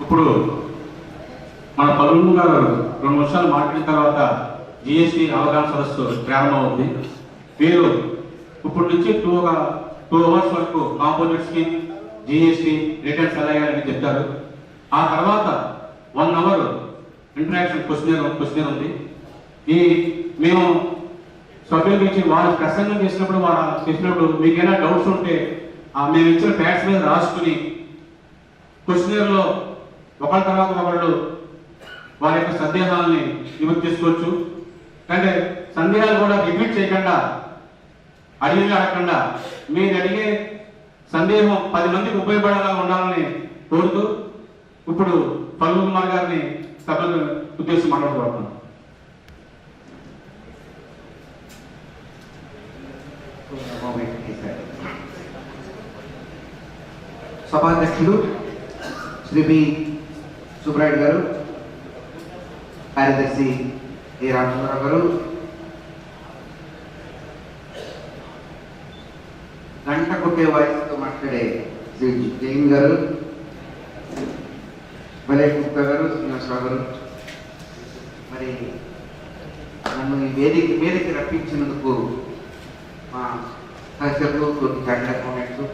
ఇప్పుడు మన పలువురు గారు రెండు నిమిషాలు మాట్లాడిన తర్వాత జిఎస్టి అవగాహన సదస్సు ప్రారంభమవుతుంది వీరు ఇప్పటి నుంచి టూ టూ అవర్స్ వరకు కాంపోజిట్ స్కీమ్ జిఎస్టి రిటర్న్స్ ఎలా వేయాలని చెప్తారు ఆ తర్వాత one hour interaction question question ఉంది. ఈ మేము సభ్యుల నుంచి వారు ప్రసంగం చేసినప్పుడు వారు చేసినప్పుడు మీకు ఏమైనా డౌట్స్ ఉంటే ఆ మేము ఇచ్చిన ప్యాట్స్ మీద రాసుకుని క్వశ్చనర్లో ఒకళ్ళ తర్వాత ఒకళ్ళు వారి యొక్క సందేహాలని నివృత్తి చేసుకోవచ్చు. అంటే సందేహాలు కూడా రిపీట్ చేయకుండా అడిగి అడగకుండా మీరు అడిగే సందేహం పది మందికి ఉపయోగపడేలా ఉండాలని కోరుతూ ఇప్పుడు పల్లు కుమార్ గారిని సభను ఉద్దేశం మాట్లాడుకోవడం సభాధ్యక్షుడు శ్రీ బి సుబ్రాయుడు గారు కార్యదర్శి ఏ రామచంద్రరావు గారు గంట కొట్టే వాయిస్తో మాట్లాడే శ్రీ జైన్ గారు మలేష్ గుప్తా గారు శ్రీనివాసరావు గారు. మరి నన్ను ఈ వేదిక మీదకి రప్పించినందుకు మా సహచరులు కొన్ని చార్టెడ్ అకౌంటెంట్స్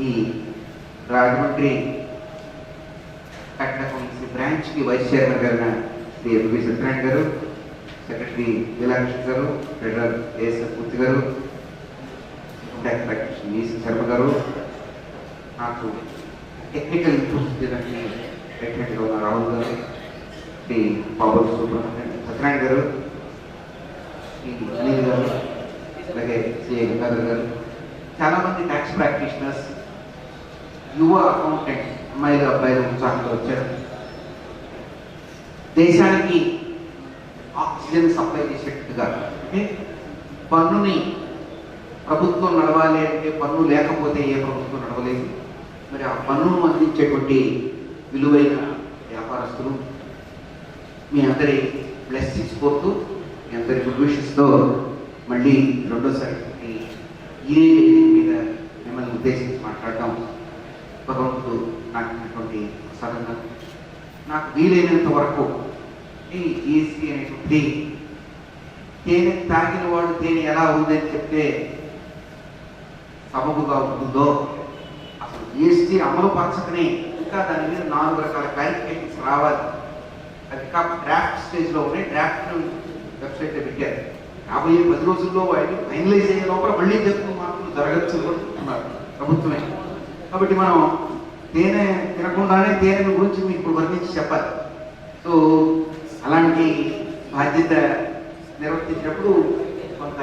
ఈ రాజమండ్రి చార్టెడ్ అకౌంటెన్సీ బ్రాంచ్కి వైస్ చైర్మన్ గారిన శ్రీ ఎంవి సత్యనారాయణ గారు సెక్రటరీ వీలాకృష్ణ గారు ఫెడరల్ ఏఎస్ పూర్తి గారు కాంటాక్ట్ శర్మ గారు నాకు టెక్నికల్ ఇన్పుట్స్ ఇచ్చడానికి ఉన్న రాహుల్ గారు శ్రీ బాబు సుబ్రహ్మణ్యం సత్యనారాయణ గారు శ్రీ అనిల్ గారు అలాగే శ్రీ గంగాధర్ గారు చాలామంది ట్యాక్స్ ప్రాక్టీషనర్స్ యువ అకౌంటెంట్స్ అమ్మాయిలు అబ్బాయిలు ఉత్సాహంతో వచ్చారు. దేశానికి ఆక్సిజన్ సప్లై చేసేట్టుగా అంటే పన్నుని ప్రభుత్వం నడవాలి అంటే పన్ను లేకపోతే ఏ ప్రభుత్వం నడవలేదు. మరి ఆ పన్నును అందించేటువంటి విలువైన వ్యాపారస్తులు మీ అందరి బ్లెస్సింగ్స్ కోరుతూ మీ అందరి గుడ్ విషెస్తో మళ్ళీ రెండోసారి ఈ ఇదే మీద మిమ్మల్ని ఉద్దేశించి మాట్లాడటం భగవంతుడు నాకు ఇచ్చినటువంటి ప్రసాదంగా నాకు వీలైనంత వరకు ఈ ఈసీ అనేటువంటి తేనె తాగిన వాడు తేనె ఎలా ఉందని చెప్తే సబబుగా ఉంటుందో అసలు జిఎస్టీ అమలు పరచకనే ఇంకా దాని మీద నాలుగు రకాల క్లారిఫికేషన్స్ రావాలి. అది కాక డ్రాఫ్ట్ స్టేజ్లో ఉన్నాయి. డ్రాఫ్ట్ వెబ్సైట్లో పెట్టారు. రాబోయే పది రోజుల్లో వాటిని ఫైనలైజ్ అయ్యే లోపల మళ్ళీ జరుగుతూ మార్పులు జరగచ్చు అంటున్నారు ప్రభుత్వమే. కాబట్టి మనం తేనె తినకుండానే తేనె గురించి మీకు ఇప్పుడు వర్ణించి చెప్పాలి. సో అలాంటి బాధ్యత నిర్వర్తించినప్పుడు కొంత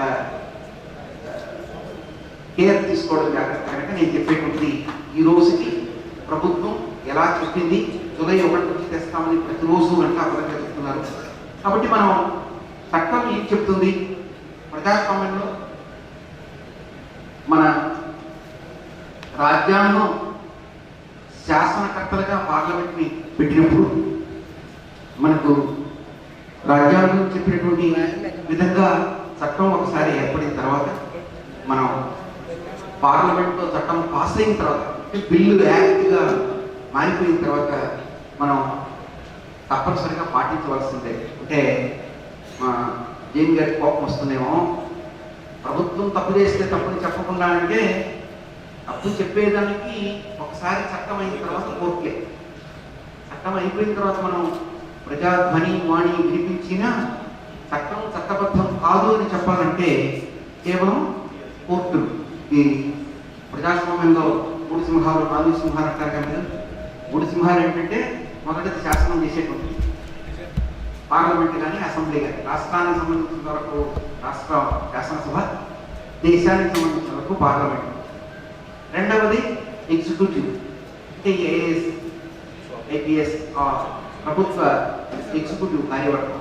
కేర్ తీసుకోవడం జాగ్రత్త కనుక నేను చెప్పేటువంటి ఈ రోజుకి ప్రభుత్వం ఎలా చెప్పింది జులై ఒకటి నుంచి తెస్తామని ప్రతిరోజు అంటే అబద్ధంగా చెప్తున్నారు. కాబట్టి మనం చట్టం ఏం చెప్తుంది? ప్రజాస్వామ్యంలో మన రాజ్యాంగం శాసనకర్తలుగా పార్లమెంట్ని పెట్టినప్పుడు మనకు రాజ్యాంగం చెప్పినటువంటి విధంగా చట్టం ఒకసారి ఏర్పడిన తర్వాత మనం పార్లమెంట్లో చట్టం పాస్ అయిన తర్వాత బిల్లు యాక్ట్గా మారిపోయిన తర్వాత మనం తప్పనిసరిగా పాటించవలసిందే. అంటే మా జైన్ గారికి కోపం వస్తుందేమో. ప్రభుత్వం తప్పు చేస్తే తప్పుని చెప్పకుండా అంటే తప్పు చెప్పేదానికి ఒకసారి చట్టం అయిన తర్వాత కోర్టులే. చట్టం అయిపోయిన తర్వాత మనం ప్రజాధ్వని వాణి వినిపించినా చట్టం చట్టబద్ధం కాదు అని చెప్పాలంటే కేవలం కోర్టులు. ఈ ప్రజాస్వామ్యంలో మూడు సింహాలు నాలుగు సింహాలు అంటారు కదా మూడు సింహాలు ఏంటంటే మొదటిది శాసనం చేసేటువంటి పార్లమెంట్ కానీ అసెంబ్లీ కానీ. రాష్ట్రానికి సంబంధించిన వరకు రాష్ట్ర శాసనసభ దేశానికి సంబంధించిన వరకు పార్లమెంట్. రెండవది ఎగ్జిక్యూటివ్ అంటే ఏఎస్ ఐపీఎస్ ప్రభుత్వ ఎగ్జిక్యూటివ్ కార్యవర్గం.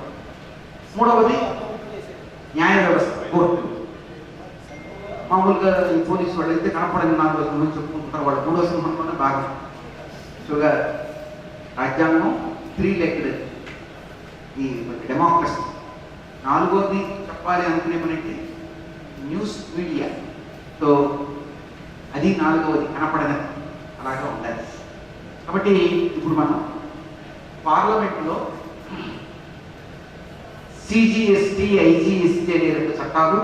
మూడవది న్యాయ వ్యవస్థ కోర్టు. మామూలుగా ఈ పోలీసు వాళ్ళు అయితే కనపడని నాలుగు రోజుల నుంచి చెప్పుకుంటున్నారు వాళ్ళు మూడో సింహంలోనే భాగం. షుగర్ రాజ్యాంగం త్రీ లెగ్డ్ ఈ డెమోక్రసీ నాలుగోది చెప్పాలి అనుకునేమనంటే న్యూస్ మీడియా సో అది నాలుగవది కనపడదని అలాగా ఉండాలి. కాబట్టి ఇప్పుడు మనం పార్లమెంట్లో సిజిఎస్టి ఐజిఎస్టి అనే రెండు చట్టాలు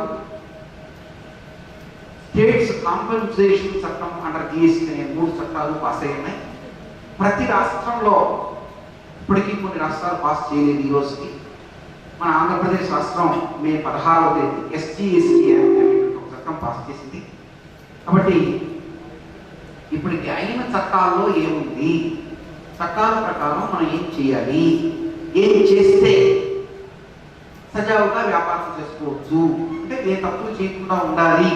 స్టేట్స్ కాంపన్సేషన్ చట్టం అండర్ జిఎస్టి అనే మూడు చట్టాలు పాస్ అయ్యాయి ఉన్నాయి. ప్రతి రాష్ట్రంలో ఇప్పటికీ కొన్ని రాష్ట్రాలు పాస్ చేయలేదు ఈ రోజుకి. మన ఆంధ్రప్రదేశ్ రాష్ట్రం మే పదహారవ తేదీ ఎస్టీ ఎస్టీ ఒక చట్టం పాస్ చేసింది. కాబట్టి ఇప్పటికి అయిన చట్టాల్లో ఏముంది? చట్టాల ప్రకారం మనం ఏం చేయాలి? ఏం చేస్తే సజావుగా వ్యాపారం చేసుకోవచ్చు? అంటే ఏ తప్పులు చేయకుండా ఉండాలి?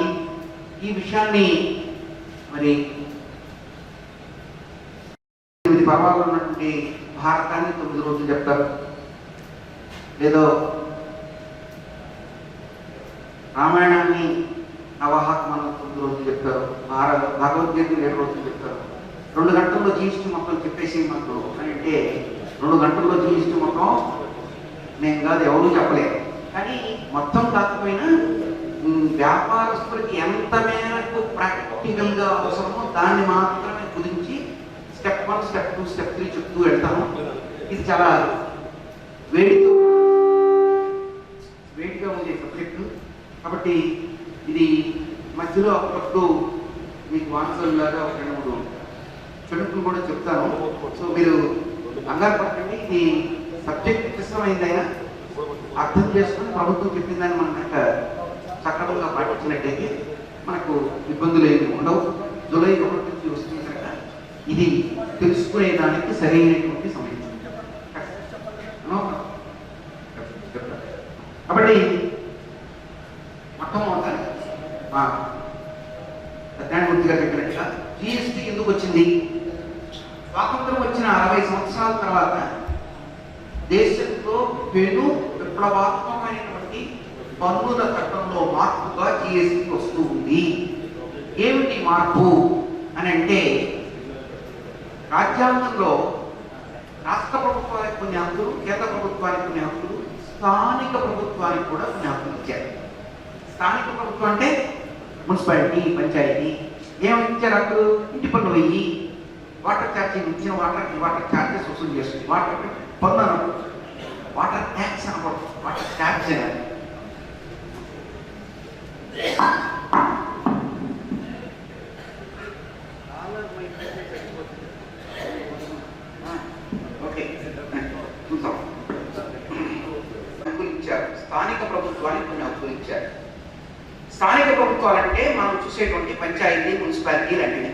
ఈ విషయాన్ని మరి ఎనిమిది పర్వాలు ఉన్నటువంటి భారతాన్ని తొమ్మిది రోజులు చెప్తారు. లేదో రామాయణాన్ని నవహాత్మను తొమ్మిది రోజులు చెప్తారు భారత భగవద్గీత ఏడు రోజులు చెప్తారు రెండు గంటల్లో జీఎస్టీ మొత్తం చెప్పేసి మనకు అని అంటే రెండు గంటల్లో జీఎస్టీ మొత్తం నేను కాదు ఎవరూ చెప్పలేదు. కానీ మొత్తం కాకపోయినా వ్యాపారస్తులకి ఎంత మేరకు ప్రాక్టికల్గా అవసరమో దాన్ని మాత్రమే కుదించి step one step two step three చెప్తూ వెళ్తాను ఇది చాలా వేడితో వేడిగా ఉండే సబ్జెక్టు. కాబట్టి ఇది మధ్యలో అప్పుడప్పుడు మీకు వానసలాగా ఒక రెండు మూడు చెడుకులు కూడా చెప్తాను. సో మీరు కంగారు పట్టండి ఇది సబ్జెక్ట్ క్లిష్టమైందైనా అర్థం చేసుకుని ప్రభుత్వం చెప్పిందని మనం కనుక సక్రమంగా పాటించినట్టయితే మనకు ఇబ్బందులు ఏమి ఉండవు. జూలై ఒకటి నుంచి వస్తుంది కనుక ఇది తెలుసుకునేదానికి సరైనటువంటి సమయం నో? చెప్తా. కాబట్టి మొట్టమొదట మా సత్యనారాయణమూర్తి గారు జిఎస్టీ ఎందుకు వచ్చింది? స్వాతంత్రం వచ్చిన అరవై సంవత్సరాల తర్వాత దేశంలో పెను విప్లవాత్మకమైనటువంటి పన్నుల చట్టంలో మార్పుగా జిఎస్టీ వస్తూ ఉంది ఏమిటి మార్పు అని అంటే రాజ్యాంగంలో రాష్ట్ర ప్రభుత్వానికి కొన్ని హక్కులు కేంద్ర ప్రభుత్వానికి కొన్ని హక్కులు స్థానిక ప్రభుత్వానికి కూడా కొన్ని హక్కులు ఇచ్చారు. స్థానిక ప్రభుత్వం అంటే మున్సిపాలిటీ పంచాయతీ ఏమి ఇచ్చారు హక్కులు ఇంటి పన్ను వెయ్యి. వాటర్ ఛార్జింగ్ ఇచ్చిన వాటర్ వాటర్ ఛార్జెస్ వసూలు చేస్తుంది. వాటర్ పన్ను వాటర్ ట్యాక్స్ అనకూడదు వాటర్ ట్యాక్స్ అనాలి ఓకే. చూద్దాం. ఇచ్చారు. స్థానిక ప్రభుత్వానికి కొన్ని హక్కులు ఇచ్చారు. స్థానిక ప్రభుత్వాలంటే మనం చూసేటువంటి పంచాయతీ మున్సిపాలిటీ లాంటివి.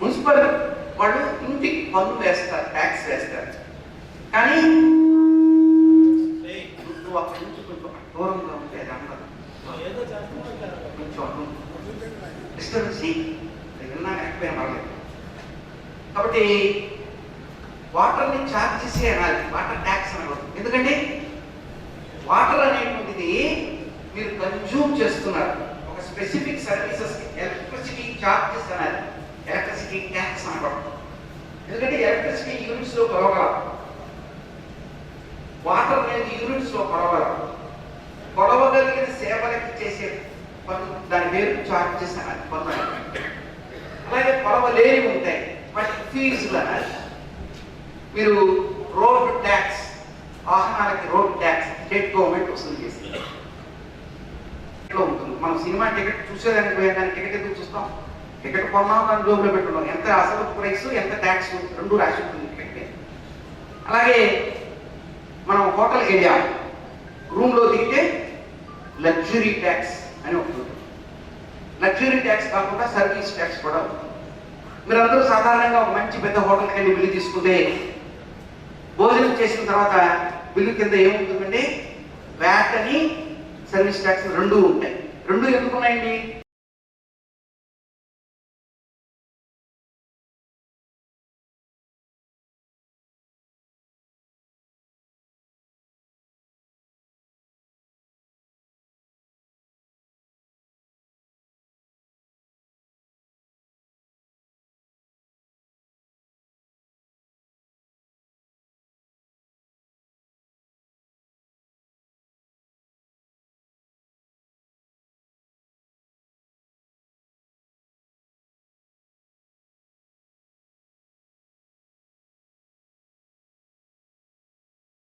మున్సిపల్ వాళ్ళు ఇంటికి పన్ను వేస్తారు ట్యాక్స్ వేస్తారు. కానీ నువ్వు అక్కడి నుంచి కొంచెం దూరంగా ఉంటే కొంచెం డిస్టర్బెన్స్ విన్నా లేకపోయినా పర్లేదు. కాబట్టి వాటర్ని ఛార్జ్ చేసి అనాలి వాటర్ ట్యాక్స్ అనకూడదు ఎందుకంటే వాటర్ అనేటువంటిది మీరు కన్జ్యూమ్ చేస్తున్నారు. ఒక స్పెసిఫిక్ సర్వీసెస్ ఎలక్ట్రిసిటీ ఛార్జెస్ అనాలి ఎలక్ట్రిసిటీ ట్యాక్స్ అనకూడదు. ఎందుకంటే ఎలక్ట్రిసిటీ యూనిట్స్లో కొలవగలం వాటర్ అనేది యూనిట్స్లో కొలవగలం కొలవగలిగిన సేవలకి చేసే పన్ను దాని పేరు ఛార్జెస్ అనాలి పన్ను అలాగే కొలవలేని ఉంటాయి. వాటికి ఫీజులు అనాలి మీరు రోడ్ ట్యాక్స్ వాహనాలకి రోడ్ ట్యాక్స్ స్టేట్ గవర్నమెంట్ వసూలు చేసింది మనం సినిమా టికెట్ చూసేదానికి పోయా కానీ టికెట్ ఎందుకు చూస్తాం? టికెట్ కొన్నాం కానీ జోబులో పెట్టున్నాం ఎంత అసలు ప్రైస్ ఎంత ట్యాక్స్ రెండు రాసి ఉంటుంది టికెట్. అలాగే మనం హోటల్కి వెళ్ళాం రూమ్లో దిగితే లగ్జరీ ట్యాక్స్ అని ఉంటుంది. లగ్జరీ ట్యాక్స్ కాకుండా సర్వీస్ ట్యాక్స్ కూడా ఉంటుంది. మీరందరూ సాధారణంగా ఒక మంచి పెద్ద హోటల్కి వెళ్ళి బిల్లు తీసుకుంటే భోజనం చేసిన తర్వాత బిల్లు కింద ఏముంటుందంటే వ్యాట్ అని సర్వీస్ ట్యాక్స్ రెండూ ఉంటాయి. రెండు ఎందుకున్నాయండి?